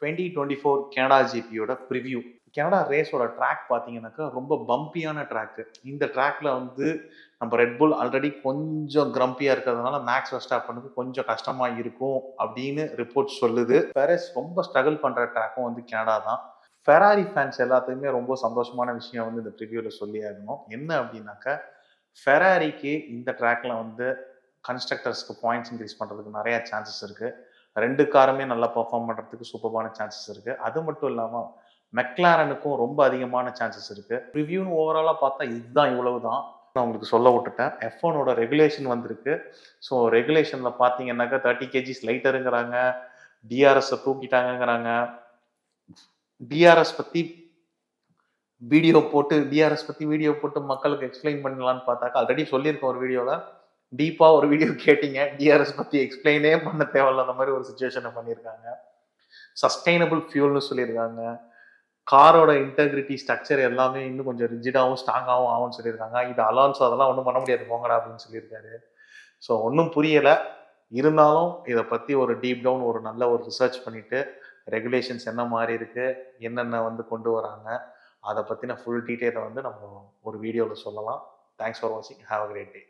Twenty twenty four Canada ஜிபியோட preview Canada ரேஸோட track பார்த்தீங்கன்னாக்கா ரொம்ப பம்பியான ட்ராக்கு இந்த ட்ராக்ல வந்து நம்ம ரெட்புல் ஆல்ரெடி கொஞ்சம் கிரம்பியாக இருக்கிறதுனால மேக்ஸ் வெஸ்டாப்பனுக்கு கொஞ்சம் கஷ்டமாக இருக்கும் அப்படின்னு ரிப்போர்ட் சொல்லுது. பெரஸ் ரொம்ப ஸ்ட்ரகிள் பண்ணுற ட்ராக்கும் வந்து கனடா தான். ஃபெராரி ஃபேன்ஸ் எல்லாத்துக்குமே ரொம்ப சந்தோஷமான விஷயம் வந்து இந்த ப்ரிவியூவில் சொல்லி ஆகணும் என்ன அப்படின்னாக்கா ஃபெராரிக்கு இந்த ட்ராக்ல வந்து கன்ஸ்ட்ரக்டர்ஸ்க்கு பாயிண்ட்ஸ் இன்க்ரீஸ் பண்ணுறதுக்கு நிறையா சான்சஸ் இருக்குது ரெண்டு காருமே நல்லா பர்ஃபார்ம் பண்ணுறதுக்கு சூப்பரான சான்சஸ் இருக்குது அது மட்டும் இல்லாமல் மெக்லாரனுக்கும் ரொம்ப அதிகமான சான்சஸ் இருக்குது ரிவ்யூன்னு ஓவராலாக பார்த்தா இதுதான் இவ்வளவு தான் நான் உங்களுக்கு சொல்ல விட்டுட்டேன். எஃப்ஒனோட ரெகுலேஷன் வந்திருக்கு. ஸோ ரெகுலேஷனில் பார்த்தீங்கன்னாக்கா தேர்ட்டி கேஜிஸ் லைட்டருங்கிறாங்க டிஆர்எஸை தூக்கிட்டாங்கங்கிறாங்க. டிஆர்எஸ் பற்றி வீடியோ போட்டு டிஆர்எஸ் பற்றி வீடியோ போட்டு மக்களுக்கு எக்ஸ்பிளைன் பண்ணலான்னு பார்த்தாக்கா ஆல்ரெடி சொல்லியிருக்கோம் ஒரு வீடியோவில் டீப்பாக ஒரு வீடியோ கேட்டீங்க. டிஆர்எஸ் பற்றி எக்ஸ்பிளைனே பண்ண தேவையில்லாத மாதிரி ஒரு சுச்சுவேஷனை பண்ணியிருக்காங்க. சஸ்டைனபிள் ஃபியூல்னு சொல்லியிருக்காங்க. காரோட இன்டெகிரிட்டி ஸ்ட்ரக்சர் எல்லாமே இன்னும் கொஞ்சம் ரிஜிடாகவும் ஸ்ட்ராங்காகவும் ஆகும்னு சொல்லியிருக்காங்க. இது அலான்ஸோ அதெல்லாம் ஒன்றும் பண்ண முடியாது போங்கடா அப்படின்னு சொல்லியிருக்காரு. ஸோ ஒன்றும் புரியலை. இருந்தாலும் இதை பற்றி ஒரு டீப் டவுன் ஒரு நல்ல ஒரு ரிசர்ச் பண்ணிவிட்டு ரெகுலேஷன்ஸ் என்ன மாதிரி இருக்குது என்னென்ன வந்து கொண்டு வராங்க அதை பற்றின ஃபுல் டீட்டெயிலை வந்து நம்ம ஒரு வீடியோவில் சொல்லலாம். தேங்க்ஸ் ஃபார் வாட்சிங் ஹாவ் அ கிரேட் டே